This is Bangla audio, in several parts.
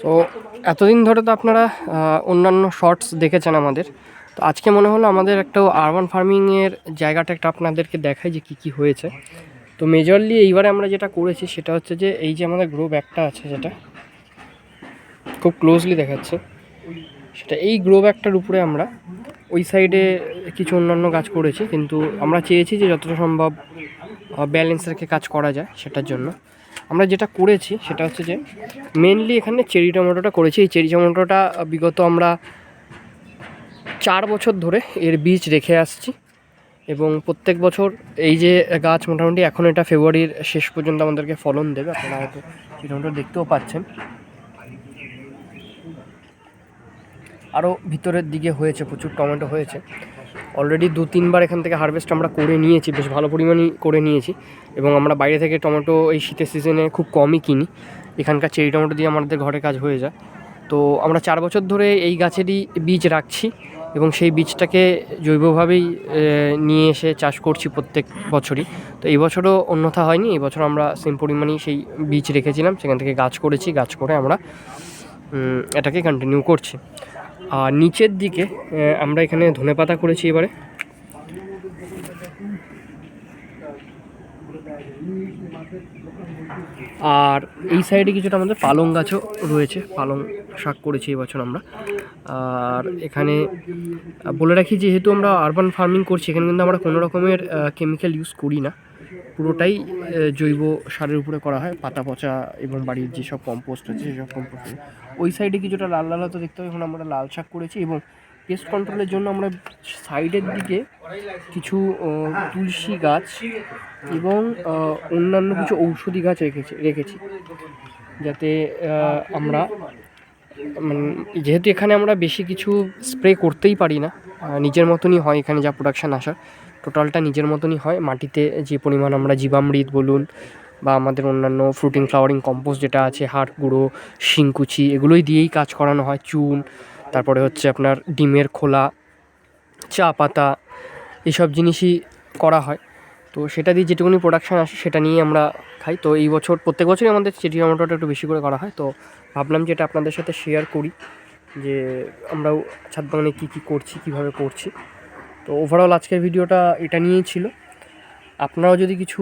সো এতদিন ধরে তো আপনারা অন্যান্য শর্টস দেখেছেন আমাদের। তো আজকে মনে হলো আমাদের একটা আরবান ফার্মিংয়ের জায়গাটা একটা আপনাদেরকে দেখাই যে কী কী হয়েছে। তো মেজরলি এইবারে আমরা যেটা করেছি সেটা হচ্ছে যে, এই যে আমাদের গ্রো ব্যাগটা আছে যেটা, খুব ক্লোজলি দেখাচ্ছে। সেটা এই গ্রো ব্যাগটার উপরে আমরা ওই সাইডে কিছু অন্যান্য কাজ করেছি, কিন্তু আমরা চেয়েছি যে যতটা সম্ভব ব্যালেন্স রেখে কাজ করা যায় সেটার জন্য। আমরা যেটা করেছি সেটা হচ্ছে যে মেনলি এখানে চেরি টমেটোটা করেছি। এই চেরি টমেটোটা বিগত আমরা চার বছর ধরে এর বীজ রেখে আসছি এবং প্রত্যেক বছর এই যে গাছ মোটামুটি এখন এটা ফেব্রুয়ারির শেষ পর্যন্ত আমাদেরকে ফলন দেবে। আপনারা হয়তো টমেটো দেখতেও পাচ্ছেন। আরও ভিতরের দিকে হয়েছে, প্রচুর টমেটো হয়েছে। অলরেডি দু তিনবার এখান থেকে হারভেস্ট আমরা করে নিয়েছি, বেশ ভালো পরিমাণই করে নিয়েছি। এবং আমরা বাইরে থেকে টমেটো এই শীতের সিজনে খুব কমই কিনি। এখানকার চেরি টমেটো দিয়ে আমাদের ঘরে কাজ হয়ে যায়। তো আমরা চার বছর ধরে এই গাছেরই বীজ রাখছি এবং সেই বীজটাকে জৈবভাবেই নিয়ে এসে চাষ করছি প্রত্যেক বছরই। তো এই বছরও অন্যথা হয়নি, এই বছর আমরা সেম পরিমাণেই সেই বীজ রেখেছিলাম। সেখান থেকে গাছ করেছি, গাছ করে আমরা এটাকে কন্টিনিউ করছি। আর নিচের দিকে আমরা এখানে ধনেপাতা করেছি এবারে। আর এই সাইডে কিছুটা আমাদের পালং গাছও রয়েছে, পালং শাক করেছি এবছর আমরা। আর এখানে বলে রাখি যেহেতু আমরা আরবান ফার্মিং করছি, এখানে কিন্তু আমরা কোনো রকমের কেমিক্যাল ইউজ করি না। পুরোটাই জৈব সারের উপরে করা হয়। পাতা পচা এবং বাড়ির যেসব কম্পোস্ট আছে সেসব কম্পোস্ট ওই সাইডে কিছুটা লাল লাল হতে, দেখতে হবে। এখন আমরা লাল শাক করেছি এবং পেস্ট কন্ট্রোলের জন্য আমরা সাইডের দিকে কিছু তুলসী গাছ এবং অন্যান্য কিছু ঔষধি গাছ রেখেছি রেখেছি। যাতে আমরা যেহেতু এখানে আমরা বেশি কিছু স্প্রে করতেই পারি না নিজের মতনই হয় এখানে যা প্রোডাকশান আসার। টোটালটা নিজের মতনই হয়। মাটিতে যে পরিমাণ আমরা জীবামৃত বলুন বা আমাদের অন্যান্য ফ্রুটিং ফ্লাওয়ারিং কম্পোস্ট যেটা আছে, হাড় গুঁড়ো, শিংকুচি, এগুলোই দিয়েই কাজ করানো হয়। চুন, তারপরে হচ্ছে আপনার ডিমের খোলা, চা পাতা, এসব জিনিসই করা হয়। তো সেটা দিয়ে যেটুকুনি প্রোডাকশান আসে সেটা নিয়ে আমরা খাই। তো এই বছর, প্রত্যেক বছরই আমাদের চেটি টমেটোটা একটু বেশি করে করা হয়। তো ভাবলাম যে এটা আপনাদের সাথে শেয়ার করি যে আমরাও ছাদ বাগানে কী কী করছি, কীভাবে করছি। তো ওভারঅল আজকের ভিডিওটা এটা নিয়েই ছিল। আপনারাও যদি কিছু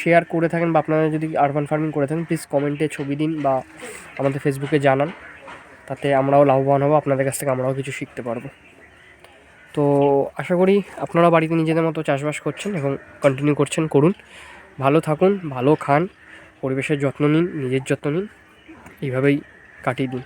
শেয়ার করে থাকেন বা আপনারা যদি আরবান ফার্মিং করে থাকেন প্লিজ কমেন্টে ছবি দিন বা আমাদের ফেসবুকে জানান। তাতে আমরাও লাভবান হব, আপনাদের কাছ থেকে আমরাও কিছু শিখতে পারব। তো আশা করি আপনারা বাড়িতে নিজেদের মতো চাষবাস করছেন এবং কন্টিনিউ করছেন, করুন। ভালো থাকুন, ভালো খান, পরিবেশের যত্ন নিন, নিজের যত্ন নিন, এইভাবেই কাটিয়ে দিন।